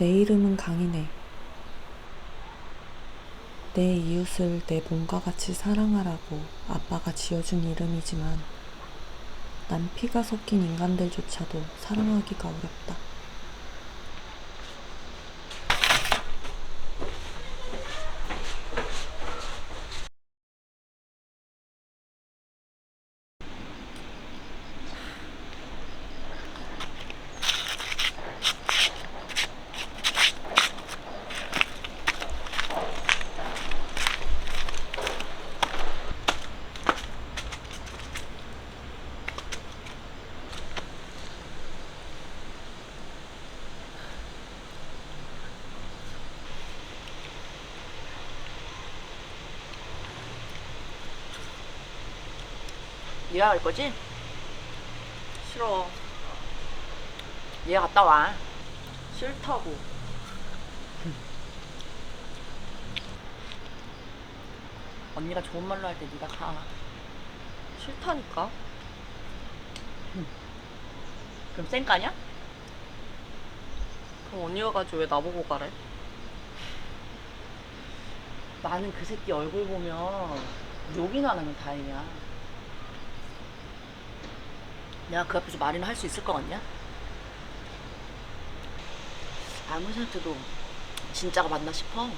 내 이름은 강이네. 내 이웃을 내 몸과 같이 사랑하라고 아빠가 지어준 이름이지만 난 피가 섞인 인간들조차도 사랑하기가 어렵다. 갈 거지? 싫어. 얘가 갔다 와. 싫다고. 언니가 좋은 말로 할 때 네가 가. 싫다니까. 그럼 쌩까냐? 그럼 언니가 가지 왜 나보고 가래? 나는 그 새끼 얼굴 보면 욕이나 나면 다행이야. 내가 그 앞에서 말이나 할 수 있을 것 같냐? 아무리 생각해도 진짜가 맞나 싶어.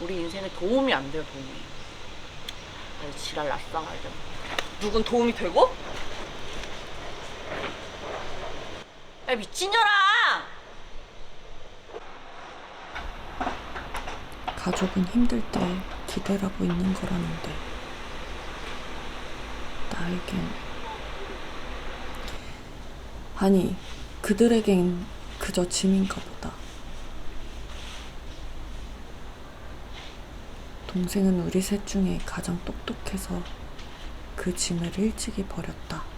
우리 인생에 도움이 안 돼요, 도움이. 아주 지랄 났어, 알죠? 누군 도움이 되고? 야, 미친년아! 가족은 힘들 때 기대라고 있는 거라는데 나에겐 아니 그들에겐 그저 짐인가 보다. 동생은 우리 셋 중에 가장 똑똑해서 그 짐을 일찍이 버렸다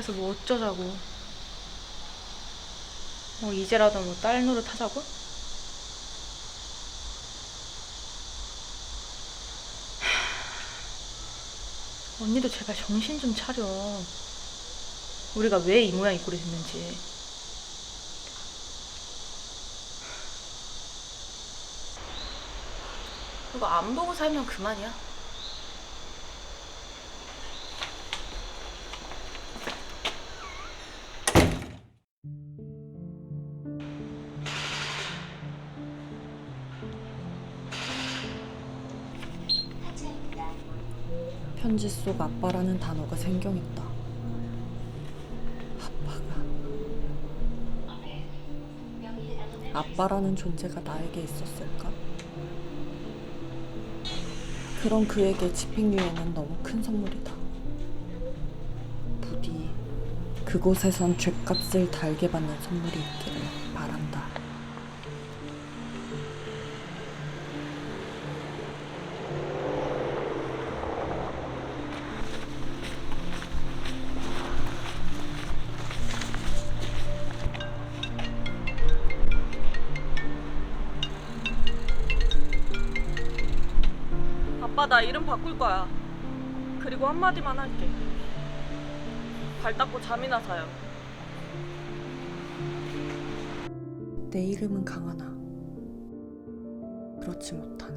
그래서 뭐 어쩌자고. 뭐 이제라도 뭐 딸 노릇 하자고? 언니도 제발 정신 좀 차려. 우리가 왜 이 모양 이 꼴이 됐는지. 그거 안 보고 살면 그만이야. 편지 속 아빠라는 단어가 생경했다. 아빠가 아빠라는 존재가 나에게 있었을까? 그런 그에게 집행유예는 너무 큰 선물이다. 부디 그곳에선 죗값을 달게 받는 선물이 있기를 바란다. 아빠 나 이름 바꿀 거야. 그리고 한마디만 할게. 발 닦고 잠이나 자요. 내 이름은 강하나. 그렇지 못한